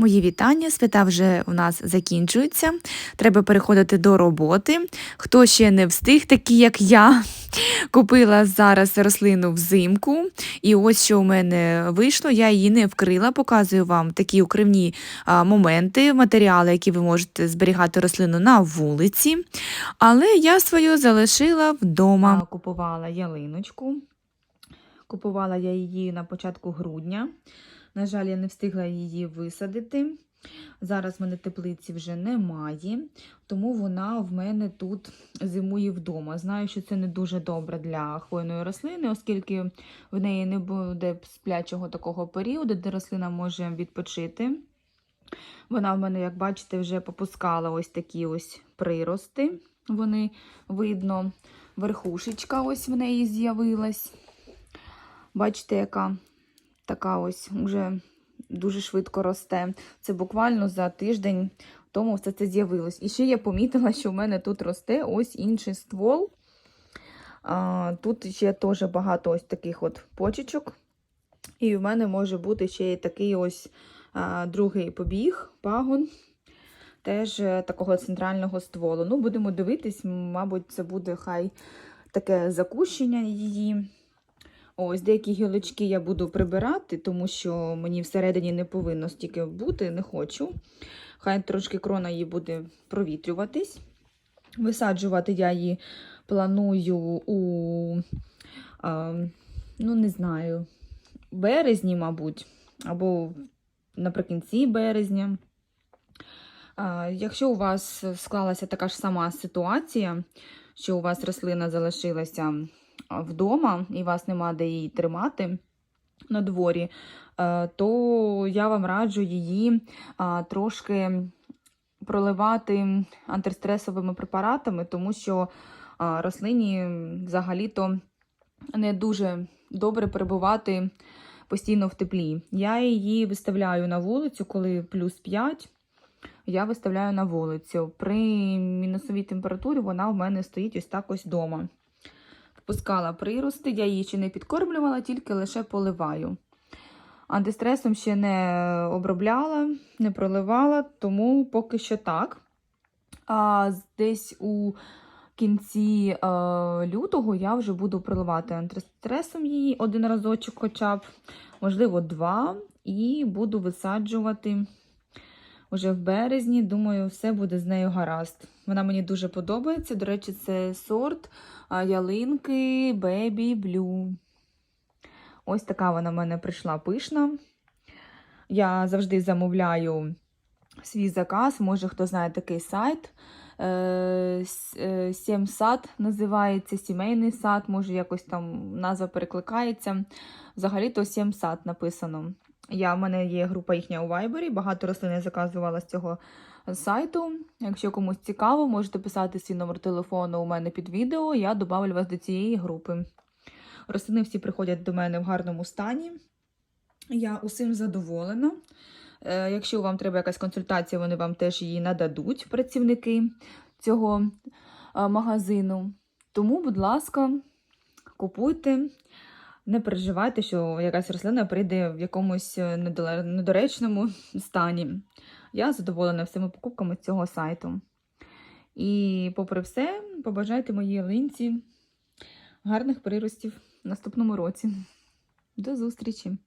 Мої вітання. Свята вже у нас закінчуються. Треба переходити до роботи. Хто ще не встиг, такі як я, купила зараз рослину взимку. І ось що у мене вийшло. Я її не вкрила. Показую вам такі укривні моменти, матеріали, які ви можете зберігати рослину на вулиці. Але я свою залишила вдома. Купувала ялиночку. Купувала я її на початку грудня. На жаль, я не встигла її висадити. Зараз в мене теплиці вже немає, тому вона в мене тут зимує вдома. Знаю, що це не дуже добре для хвойної рослини, оскільки в неї не буде сплячого такого періоду, де рослина може відпочити. Вона в мене, як бачите, вже попускала ось такі ось прирости. Вони видно, верхушечка ось в неї з'явилась. Бачите, яка така ось вже дуже швидко росте. Це буквально за тиждень тому все це з'явилось. І ще я помітила, що в мене тут росте ось інший ствол. А, Тут ще теж багато ось таких от почечок. І в мене може бути ще й такий ось а, другий побіг, пагон. Теж е, такого центрального стволу. Ну, будемо дивитись, мабуть, це буде хай таке закущення її. Ось деякі гілочки я буду прибирати, тому що мені всередині не повинно стільки бути, не хочу. Хай трошки крона її буде провітрюватись. Висаджувати я її планую у, а, ну, не знаю, березні, мабуть, або наприкінці березня. А, Якщо у вас склалася така ж сама ситуація, що у вас рослина залишилася вдома і вас нема де її тримати на дворі, е, то я вам раджу її трошки проливати антистресовими препаратами, тому що рослині взагалі-то не дуже добре перебувати постійно в теплі. Я її виставляю на вулицю, коли плюс 5. Я виставляю на вулицю. При мінусовій температурі вона в мене стоїть ось так ось вдома пускала прирости, я її ще не підкормлювала, тільки лише поливаю. Антистресом ще не обробляла, не проливала, тому поки що так. А десь у кінці е, лютого я вже буду проливати антистресом її один разочок, хоча б, можливо, два, і буду висаджувати. Уже в березні, думаю, все буде з нею гаразд. Вона мені дуже подобається. До речі, це сорт ялинки Baby Blue. Ось така вона в мене прийшла пишна. Я завжди замовляю свій заказ. Може, хто знає такий сайт. Е, е, Сім сад називається сімейний сад, може, якось там назва перекликається. Взагалі-то сім сад написано. Я, в мене є група їхня у Вайбері, багато рослин я заказувала з цього сайту. Якщо комусь цікаво, можете писати свій номер телефону у мене під відео, я додавлю вас до цієї групи. Рослини всі приходять до мене в гарному стані. Я усім задоволена. Е, якщо вам треба якась консультація, вони вам теж її нададуть, працівники цього е, магазину. Тому, будь ласка, купуйте. Не переживайте, що якась рослина прийде в якомусь е, недоречному стані. Я задоволена всіма покупками цього сайту. І, попри все, побажайте моїй линці гарних приростів в наступному році. До зустрічі!